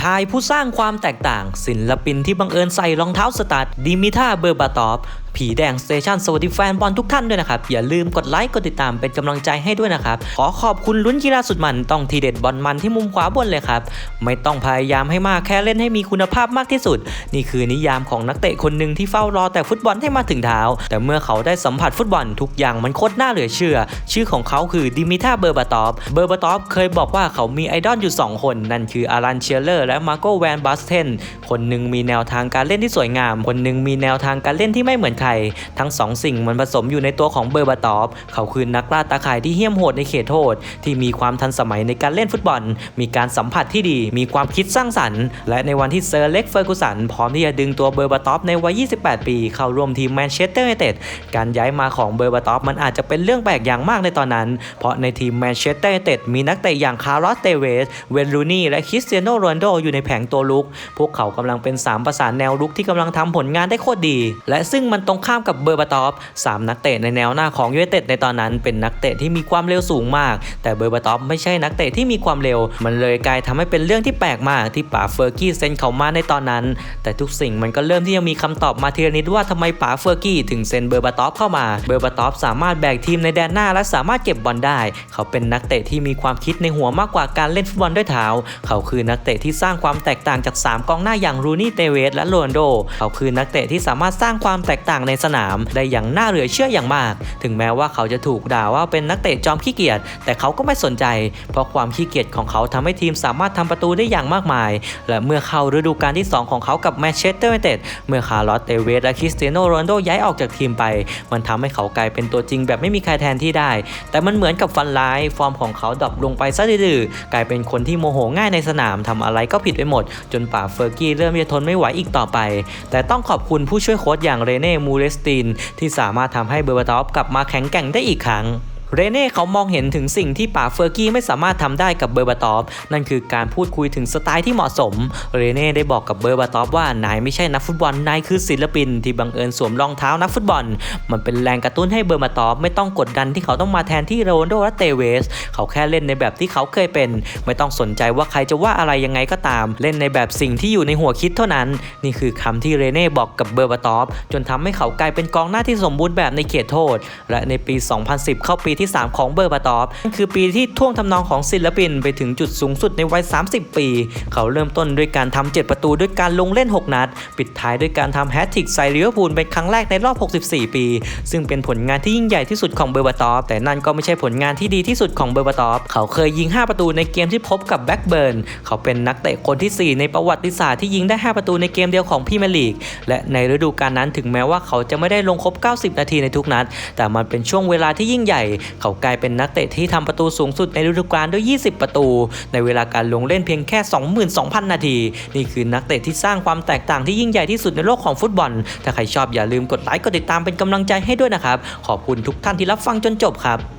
ชายผู้สร้างความแตกต่าง ศิลปินที่บังเอิญใส่รองเท้าสตัดดิมิท่าเบอร์บาตอฟ ผีแดงสเตชันสวัสดีแฟนบอลทุกท่านด้วยนะครับ อย่าลืมกดไลค์กดติดตามเป็นกำลังใจให้ด้วยนะครับ ขอขอบคุณลุ้นกีฬาสุดมันต้องทีเด็ดบอลมันที่มุมขวาบนเลยครับ ไม่ต้องพยายามให้มากแค่เล่นให้มีคุณภาพมากที่สุด นี่คือนิยามของนักเตะคนหนึ่งที่เฝ้ารอแต่ฟุตบอลให้มาถึงเท้า แต่เมื่อเขาได้สัมผัสฟุตบอลทุกอย่างมันโคตรน่าเหลือเชื่อ ชื่อของเขาคือดิมิท่าเบอร์บาตอฟเบอร์บาตอฟเคยบอกว่าเขามีไอดอลอยู่ 2 คน นั่นคืออารันเชียเลอร์และมาโกแวนบัสเทนคนหนึ่งมีแนวทางการเล่นที่สวยงาม คนหนึ่งมีแนวทางการเล่นที่ไม่เหมือนใครทั้งสองสิ่งมันผสมอยู่ในตัวของเบอร์บาตอฟเขาคือนักล่าตาข่ายที่เหี้ยมโหดในเขตโทษ ที่มีความทันสมัยในการเล่นฟุตบอล มีการสัมผัสที่ดี มีความคิดสร้างสรรค์ และในวันที่เซอร์เล็กเฟอร์กูสันพร้อมที่จะดึงตัวเบอร์บาตอฟในวัย 28 ปี เข้าร่วมทีมแมนเชสเตอร์ยูไนเต็ดการย้ายมาของเบอร์บาตอฟมันอาจจะเป็นเรื่องแปลกอย่างมากในตอนนั้น เพราะในทีมแมนเชสเตอร์ยูไนเต็ดมีนักเตะอย่างคาร์ลอสเตเวส เวนรูนี่และคริสเตียโนโรนโดอยู่ในแผงตัวลุก พวกเขากำลังเป็น3ประสานแนวลุกที่กำลังทำผลงานได้โคตรดี และซึ่งมันตรงข้ามกับเบอร์บาตอฟสามนักเตะในแนวหน้าของยูไนเต็ดในตอนนั้น เป็นนักเตะที่มีความเร็วสูงมาก แต่เบอร์บาตอฟไม่ใช่นักเตะที่มีความเร็ว มันเลยกลายทำให้เป็นเรื่องที่แปลกมากที่ป๋าเฟอร์กี้เซ็นเขามาในตอนนั้น แต่ทุกสิ่งมันก็เริ่มที่จะมีคำตอบมาทีละนิดว่าทำไมป๋าเฟอร์กี้ถึงเซ็นเบอร์บาตอฟเข้ามา เบอร์บาตอฟสามารถแบกทีมในแดนหน้าและสามารถเก็บบอลได้ เขาเป็นนักเตะที่มีความคิดในหัวมากกว่าการเล่นฟุตบอลด้วยเท้า เขาคือนักเตะที่สร้างความแตกต่างจาก 3 กองหน้าอย่างรูนี่เตเวสและโรนโด เขาคือนักเตะที่สามารถสร้างความแตกต่างในสนาม ได้อย่างน่าเหลือเชื่ออย่างมาก ถึงแม้ว่าเขาจะถูกด่าว่าเป็นนักเตะจอมขี้เกียจแต่เขาก็ไม่สนใจ เพราะความขี้เกียจของเขาทำให้ทีมสามารถทำประตูได้อย่างมากมาย และเมื่อเข้าฤดูกาลที่ 2 ของเขากับแมนเชสเตอร์ยูไนเต็ดเมื่อคาร์ลอสเตเวสและคริสเตียโนโรนลโดย้ายออกจากทีมไป มันทำให้เขากลายเป็นตัวจริงแบบไม่มีใครแทนที่ได้ แต่มันเหมือนกับฟันร้าย ฟอร์มของเขาดรอปลงไปซะดื้อกลายเป็นคนที่โมโหง่ายในสนามทำอะไรก็ผิดไปหมด จนป่าเฟอร์กี้เริ่มจะทนไม่ไหวอีกต่อไป แต่ต้องขอบคุณผู้ช่วยโค้ชอย่างเรเน่มูเลสตินที่สามารถทำให้เบอร์บาตอฟกลับมาแข็งแกร่งได้อีกครั้ง เรเน่เขามองเห็นถึงสิ่งที่ป่าเฟอร์กี้ไม่สามารถทำได้กับเบอร์บาตอฟนั่นคือการพูดคุยถึงสไตล์ที่เหมาะสม เรเน่ได้บอกกับเบอร์บาตอฟว่านายไม่ใช่นักฟุตบอลนายคือศิลปิน ที่บังเอิญสวมรองเท้านักฟุตบอล มันเป็นแรงกระตุ้นให้เบอร์บาตอฟไม่ต้องกดดันที่เขาต้องมาแทนที่โรนโดและเตเวส เขาแค่เล่นในแบบที่เขาเคยเป็น ไม่ต้องสนใจว่าใครจะว่าอะไรยังไงก็ตาม เล่นในแบบสิ่งที่อยู่ในหัวคิดเท่านั้น นี่คือคำที่เรเน่บอกกับเบอร์บาตอฟจนทำให้เขากลายเป็นกองหน้าที่สมบูรณ์แบบในเขตโทษ และในปี 2010 เข้าปีที่ 3 ของเบอร์บาตอฟนั่นคือปีที่ท่วงทำนองของศิลปินไปถึงจุดสูงสุดในวัย 30 ปี เขาเริ่มต้นด้วยการทำ7ประตูด้วยการลงเล่น 6 นัด ปิดท้ายด้วยการทำแฮตทริกใส่ลิเวอร์พูลเป็นครั้งแรกในรอบ 64 ปี ซึ่งเป็นผลงานที่ยิ่งใหญ่ที่สุดของเบอร์บาตอฟแต่นั่นก็ไม่ใช่ผลงานที่ดีที่สุดของเบอร์บาตอฟเขาเคยยิง 5 ประตูในเกมที่พบกับแบ็กเบิร์นเขาเป็นนักเตะคนที่ 4 ในประวัติศาสตร์ที่ยิงได้ 5 ประตูในเกมเดียวของพรีเมียร์ลีกและในฤดูกาลนั้นถึงแม้ว่าเขาจะไม่ได้ลงครบ 90 นาทีในทุกนัด แต่มันเป็นช่วงเวลาที่ยิ่งใหญ่เขากลายเป็นนักเตะที่ทำประตูสูงสุดในฤดูกาลด้วย 20 ประตู ในเวลาการลงเล่นเพียงแค่ 22,000 นาที นี่คือนักเตะที่สร้างความแตกต่างที่ยิ่งใหญ่ที่สุดในโลกของฟุตบอล ถ้าใครชอบอย่าลืมกดไลค์กดติดตามเป็นกำลังใจให้ด้วยนะครับ ขอบคุณทุกท่านที่รับฟังจนจบครับ